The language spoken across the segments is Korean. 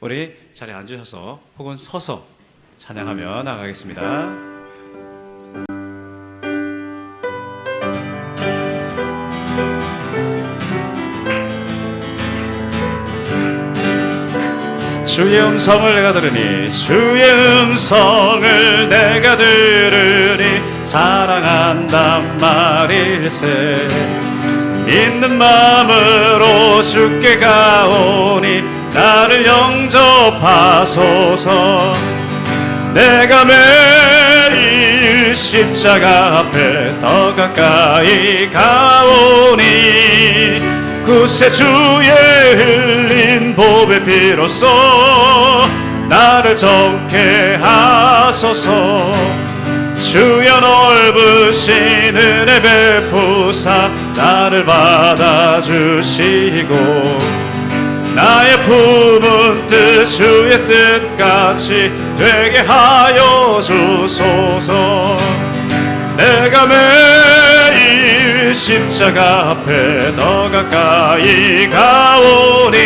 우리 자리에 앉으셔서 혹은 서서 찬양하며 나가겠습니다. 주의 음성을 내가 들으니 주의 음성을 내가 들으니 사랑한단 말일세 믿는 마음으로 주께 가오니 나를 영접하소서. 내가 매일 십자가 앞에 더 가까이 가오니 구세 주의 흘린 보배 피로써 나를 정케 하소서. 주여 넓으신 은혜 베푸사 나를 받아주시고 나의 품은 뜻 주의 뜻같이 되게 하여 주소서. 내가 매일 십자가 앞에 더 가까이 가오니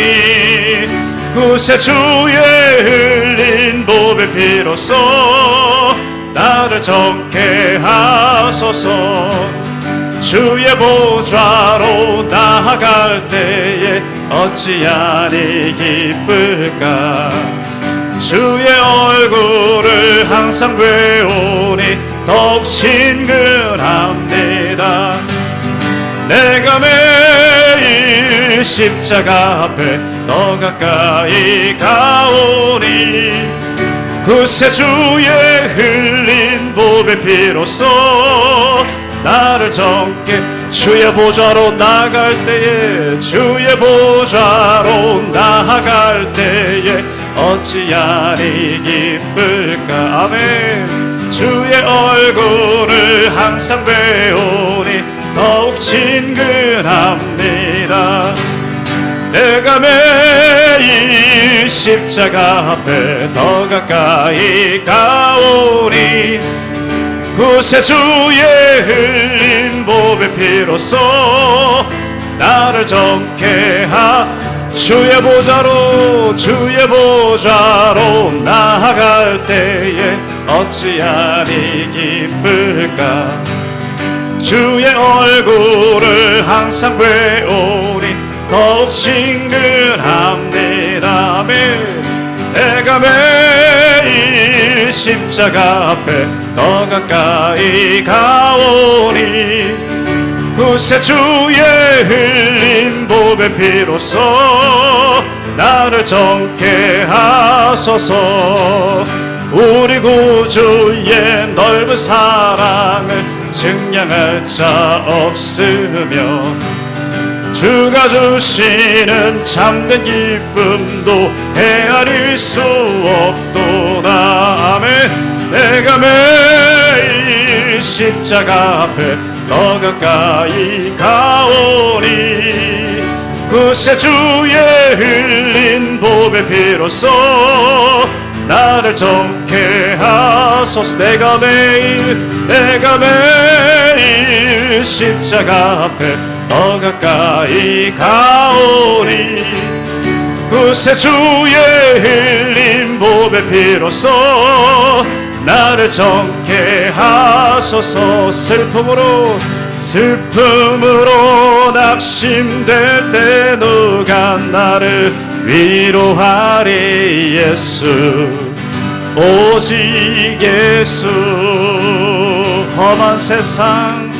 구세 주의 흘린 보배 피로써 나를 정케 하소서. 주의 보좌로 나아갈 때에 어찌하니 기쁠까? 주의 얼굴을 항상 배우니 더욱 친근합니다. 내가 매일 십자가 앞에 더 가까이 가오니 구세 주의 흘린 보배 피로써 나를 정케 주의 보좌로 나갈 때에 주의 보좌로 나아갈 때에 어찌하니 기쁠까? 아멘. 주의 얼굴을 항상 배우니 더욱 친근합니다. 내가 매일 십자가 앞에 더 가까이 가오니 구세 주의 흘린 보배 피로써 나를 정케 하 주의 보좌로 주의 보좌로 나아갈 때에 어찌하니 기쁠까? 주의 얼굴을 항상 배우니 더욱 아멘. 내가 매일 십자가 앞에 더 가까이 가오니 구세 주의 흘린 보배 피로써 나를 정케 하소서. 우리 구주의 넓은 사랑을 증량할 자 없으며 주가 주시는 참된 기쁨도 헤아릴 수 없도다. 아멘. 내가 매일 십자가 앞에 더 가까이 가오니 구세 주의 흘린 보배 피로써 나를 정케 하소서. 내가 매일 내가 매일 십자가 앞에 더 가까이 가오니 구세 주의 흘린 보배 피로써 나를 정케 하소서. 슬픔으로 슬픔으로 낙심될 때 누가 나를 위로하리? 예수. 오직 예수. 험한 세상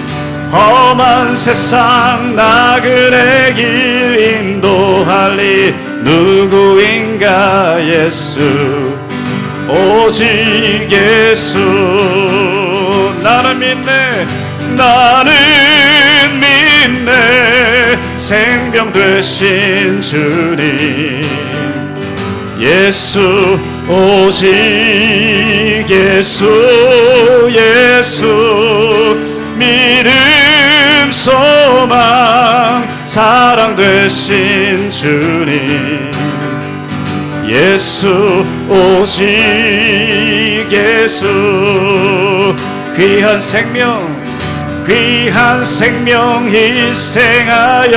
험한 세상 나그네 길 인도할 리 누구인가 예수? 오직 예수. 나는 믿네 나는 믿네. 생명 되신 주님. 예수 오직 예수 예수 믿음 소망 사랑 되신 주님. 예수 오직 예수. 귀한 생명 귀한 생명 희생하여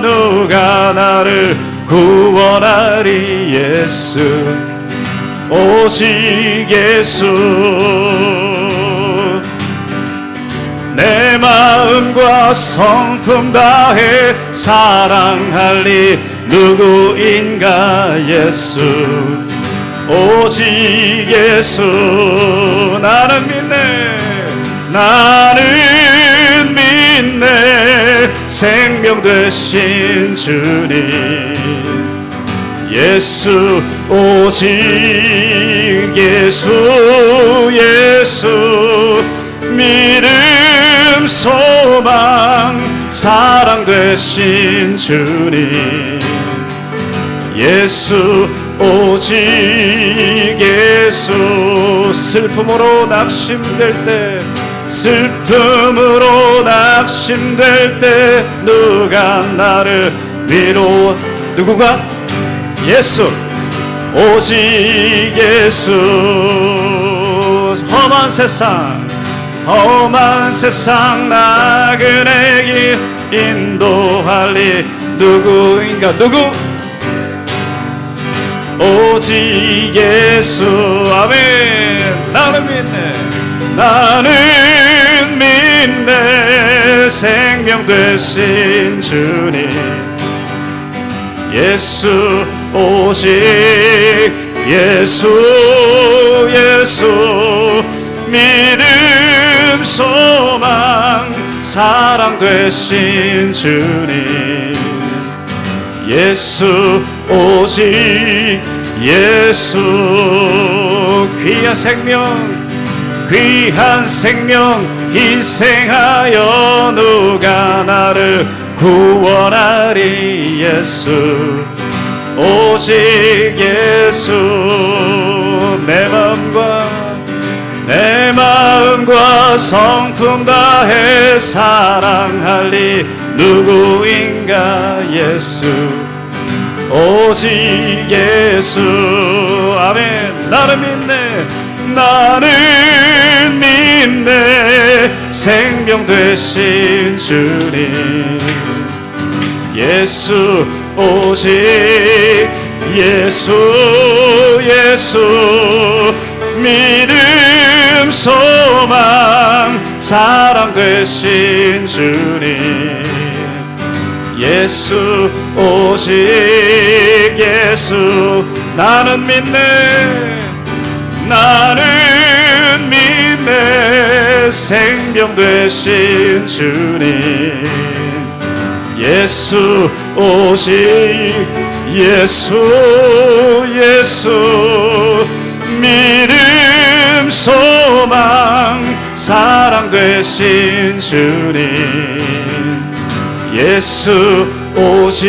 누가 나를 구원하리 예수. 오직 예수 내 마음과 성품 다해 사랑할 리 누구인가 예수? 오직 예수. 나는 믿네. 나는 믿네. 생명 되신 주님. 예수 오직 예수 예수 사랑 되신 주님 예수 오직 예수. 슬픔으로 낙심될 때 슬픔으로 낙심될 때 누가 나를 위로 누구가? 예수 오직 예수. 험한 세상 험한 세상 나그네 길 인도할 리 누구인가? 누구? 오직 예수. 아멘. 나는 믿네. 나는 믿네. 생명 되신 주님. 예수 오직 예수 예수. 믿음 소망 사랑 되신 주님. 예수 오직 예수. 귀한 생명 귀한 생명 희생하여 누가 나를 구원하리 예수. 오직 예수 내 마음과 내 마음과 성품 다해 사랑할 리 누구인가? 예수. 오직 예수. 아멘. 나를 믿네. 나는 믿네. 생명 되신 주님. 예수 오직 예수 예수. 믿음 소망 사랑 되신 주님. 예수 오직 예수 나는 믿네 나는 믿네 생명 되신 주님. 예수 오직 예수 예수 믿음 소망 사랑 되신 주님. 예수 오직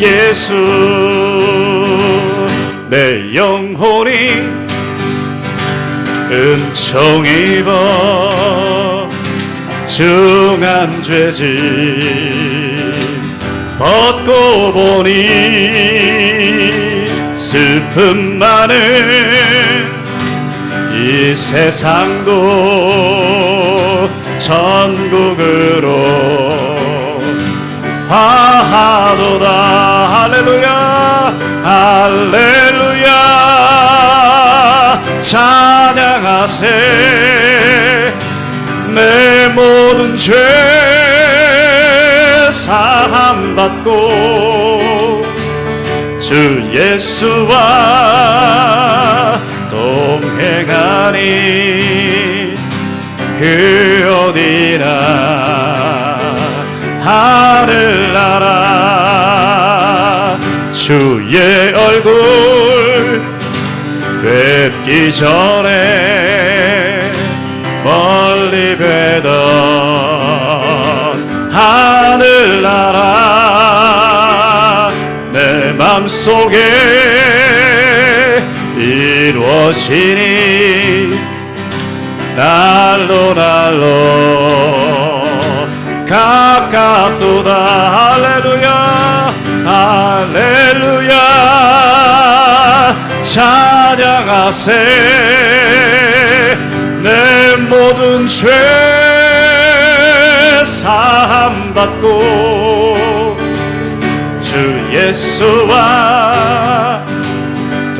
예수. 내 영혼이 은총 입어 중한 죄짓 벗고 보니 슬픔 많은 이 세상도 천국으로 화하도다. 할렐루야 할렐루야. 찬양하세. 내 모든 죄 사함 받고 주 예수와 동행하니 그 어디나 하늘나라. 주의 얼굴 뵙기 전에 멀리 뵈던 하늘나라. 내 맘속에 이루어지니 날로 날로 가깝도다. 할렐루야 할렐루야. 찬양하세. 내 모든 죄 사함 받고 주 예수와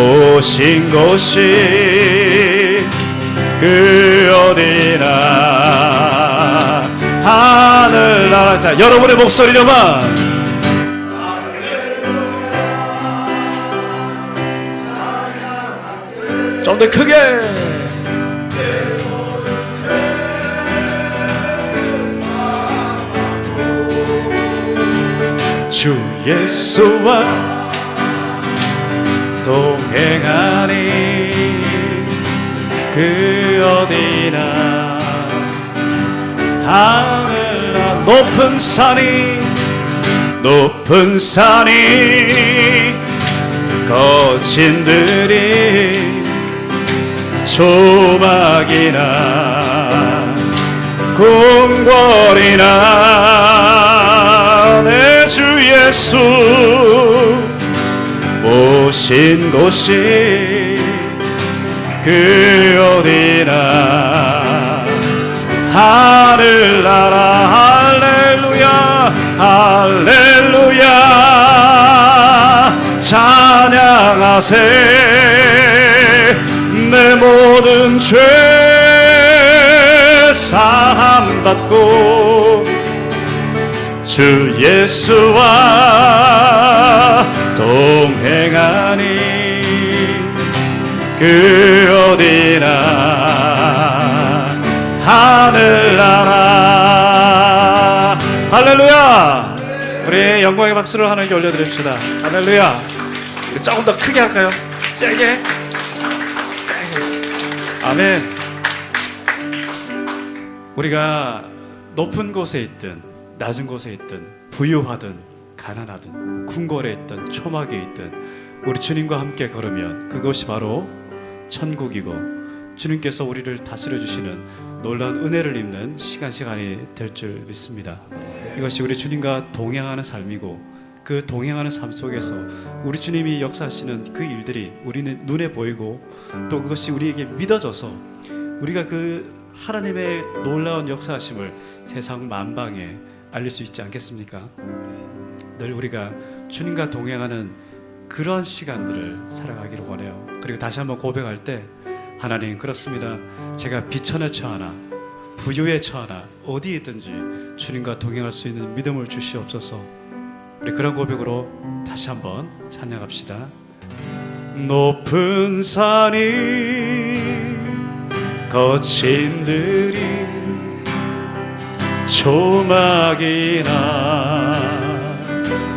모신 곳이 그 어디나 하늘나라. 자 여러분의 목소리로만. 좀 더 크게. 주 예수와 동행하니 그 어디나 하늘나 높은 산이 높은 산이 거친 들이 조막이나 궁궐이나 내 주 예수 모신 곳이 그 어디나 하늘나라. 할렐루야 할렐루야. 찬양하세. 내 모든 죄 사함 받고 주 예수와 동행하니 그 어디나 하늘나라. 할렐루야! 우리 영광의 박수를 하나님께 올려드립시다. 할렐루야! 조금 더 크게 할까요? 세게? 세게. 아멘. 우리가 높은 곳에 있든 낮은 곳에 있든 부유하든 가난하든 궁궐에 있든 초막에 있든 우리 주님과 함께 걸으면 그것이 바로 천국이고 주님께서 우리를 다스려 주시는 놀라운 은혜를 입는 시간 시간이 될 줄 믿습니다. 이것이 우리 주님과 동행하는 삶이고 그 동행하는 삶 속에서 우리 주님이 역사하시는 그 일들이 우리는 눈에 보이고 또 그것이 우리에게 믿어져서 우리가 그 하나님의 놀라운 역사하심을 세상 만방에 알릴 수 있지 않겠습니까? 늘 우리가 주님과 동행하는 그런 시간들을 살아가기를 원해요. 그리고 다시 한번 고백할 때 하나님 그렇습니다. 제가 비천에 처하나 부유에 처하나 어디에 있든지 주님과 동행할 수 있는 믿음을 주시옵소서. 우리 그런 고백으로 다시 한번 찬양합시다. 높은 산이 거친 들이 조막이나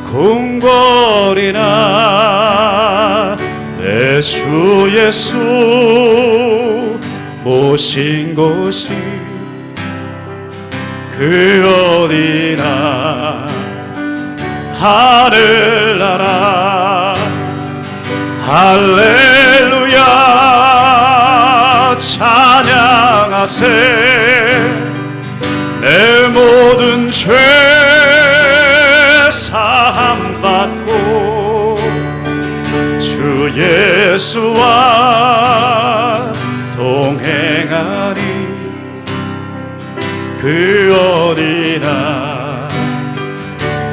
궁궐이나 내 주 예수 모신 곳이 그 어디나 하늘나라. 할렐루야. 찬양하세 내 모든 죄 사함 받고 주 예수와 동행하니 그 어디나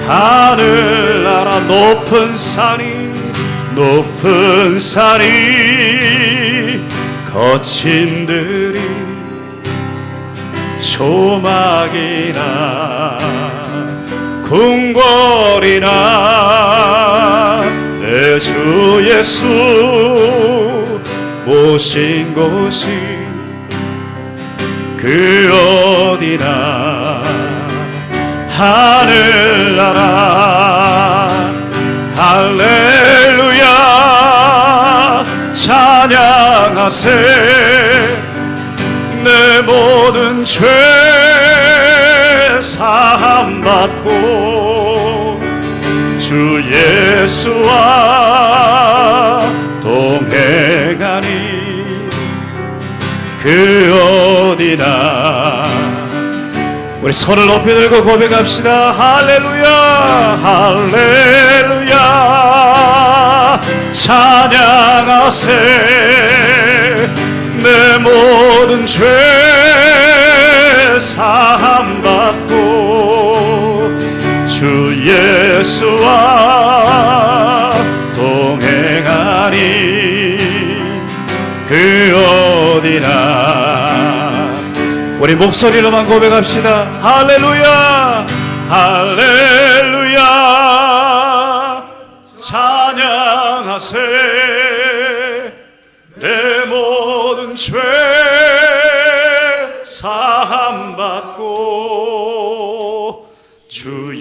하늘나라 높은 산이 높은 산이 거친 들이 조막이나 궁궐이나 내 주 예수 모신 곳이 그 어디나 하늘나라. 할렐루야. 찬양하세 내 모든 죄 사함 받고 주주 예수와 동행하니 그 어디나 우리 손을 높이 들고 고백합시다. 할렐루야 할렐루야. 찬양하세 내 모든 죄 사함 받고 주 예수와 동행하니 그 어디나 우리 목소리로만 고백합시다. 할렐루야 할렐루야. 찬양하세. 내 죄 사함 받고 주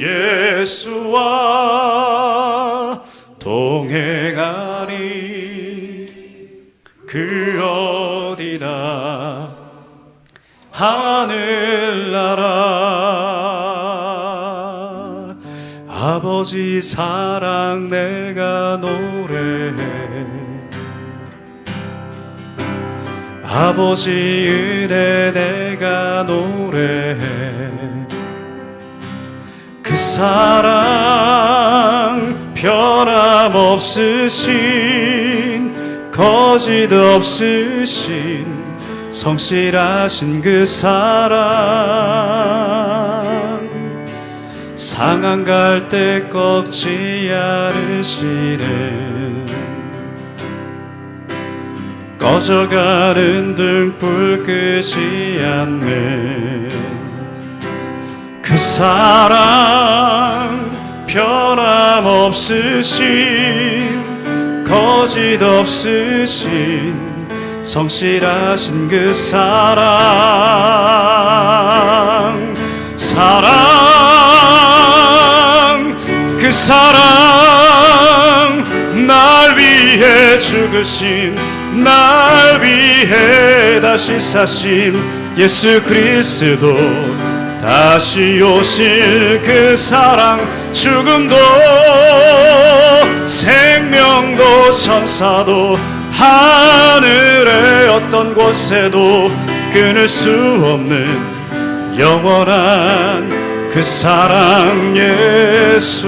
예수와 동행하니 그 어디나 하늘나라. 아버지 사랑 내가 노래해 아버지 은혜 내가 노래해. 그 사랑 변함없으신 거짓 없으신 성실하신 그 사랑. 상한 갈 때 꺾지 않으시는 꺼져가는 등불 끄지 않는 그 사랑 변함없으신 거짓 없으신 성실하신 그 사랑. 사랑 그 사랑 날 위해 죽으신 날 위해 다시 사신 예수 그리스도. 다시 오실 그 사랑 죽음도 생명도 천사도 하늘의 어떤 곳에도 끊을 수 없는 영원한 그 사랑 예수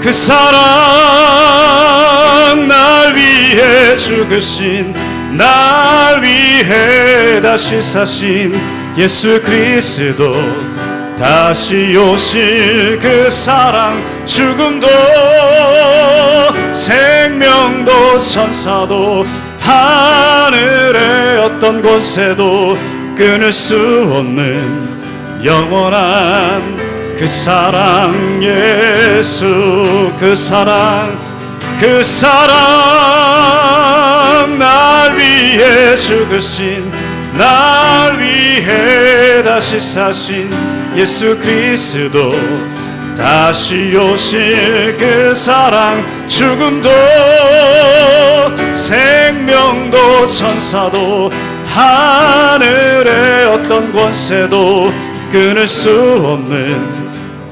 그 사랑 날 위해 죽으신 날 위해 다시 사신 예수 그리스도 다시 오실 그 사랑 죽음도 생명도 천사도 하늘의 어떤 곳에도 끊을 수 없는 영원한 그 사랑 예수 그 사랑 그 사랑 날 위해 죽으신 날 위해 다시 사신 예수 그리스도 다시 오실 그 사랑 죽음도 생명도 천사도 하늘의 어떤 권세도 끊을 수 없는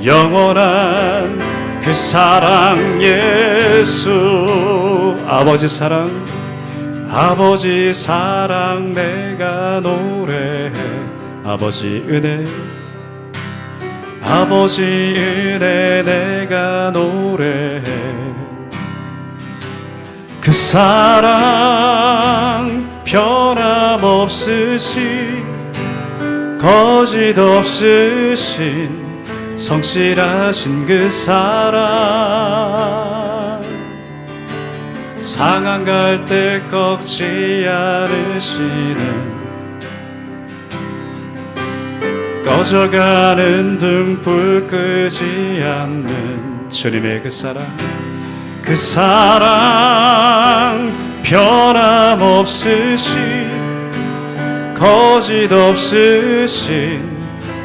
영원한 그 사랑 예수. 아버지 사랑 아버지 사랑 내가 노래해. 아버지 은혜 아버지 은혜 내가 노래해. 그 사랑 변함없으신 거짓 없으신 성실하신 그 사랑 상한 갈 때 꺾지 않으시는 꺼져가는 등불 끄지 않는 주님의 그 사랑. 그 사랑 변함없으신 거짓 없으신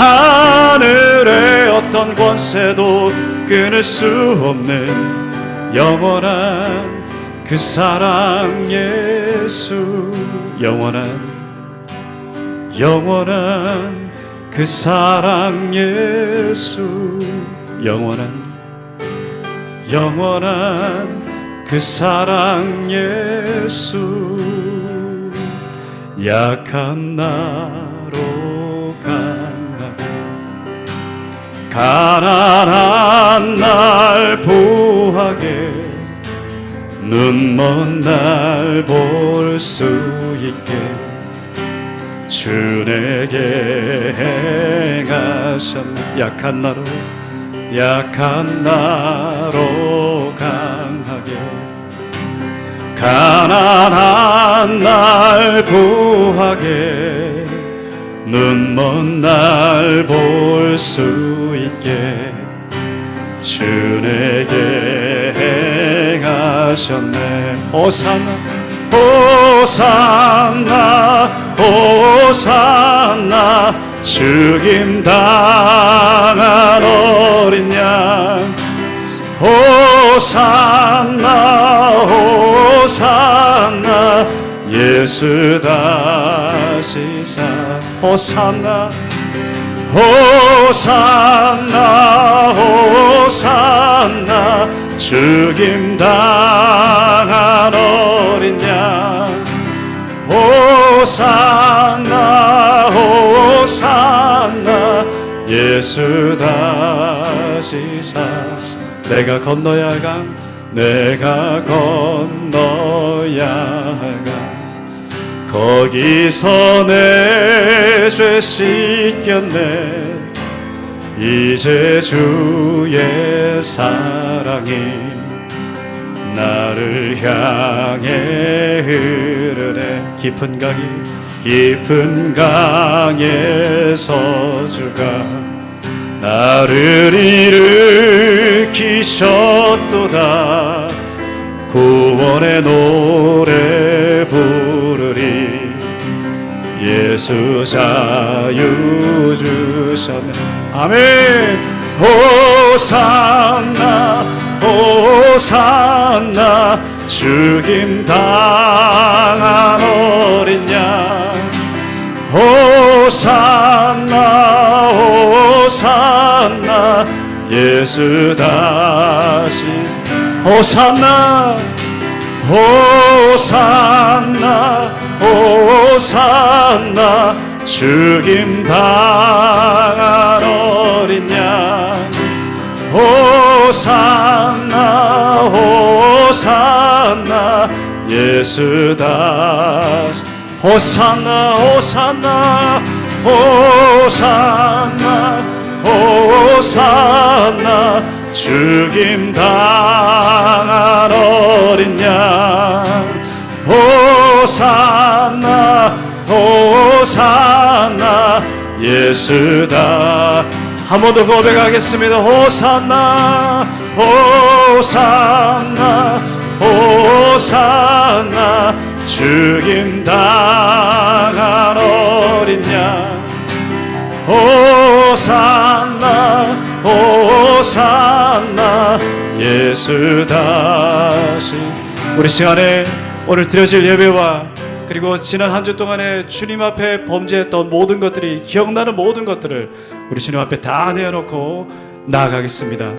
하늘의 어떤 권세도 끊을 수 없는 영원한 그 사랑 예수. 영원한 영원한 그 사랑 예수. 영원한 영원한 그 사랑 예수. 약한 나 가난한 날 보하게 눈먼 날 볼 수 있게 주 내게 행하셨 약한 나로 약한 나로 강하게 가난한 날 구하게 눈먼 날 볼 수 있게 주 내게 행하셨네. 호산나 호산나 호산나 죽임 당한 어린 양. 호산나 호산나 예수 다시 사 호산나 호산나 호산나. 죽임 당한 어린 양. 호산나 호산나. 예수 다시 사시 내가 건너야 할 강 내가 건너야 할 강 거기서 내 죄 씻겼네. 이제 주의 사랑이 나를 향해 흐르네. 깊은 강이 깊은 강에서 주가 나를 일으키셨도다. 구원의 노래 부르리 예수 자유 주셨네 아멘. 호산나 호산나. 죽임 당한 어린 양. 호산나 호산나. 예수 다시. 호산나 호산나 호산나 죽임 당한 어린 양 호산나 호산나 예수 다시. 호산나 호산나 호산나 호산나 죽임 당한 호산나 호산나 예수다. 한 번 더 고백하겠습니다. 호산나 호산나 호산나 죽임 당한 어린 양. 호산나 호산나 예수 다시. 우리 시간에 오늘 드려질 예배와 그리고 지난 한 주 동안에 주님 앞에 범죄했던 모든 것들이 기억나는 모든 것들을 우리 주님 앞에 다 내어놓고 나아가겠습니다.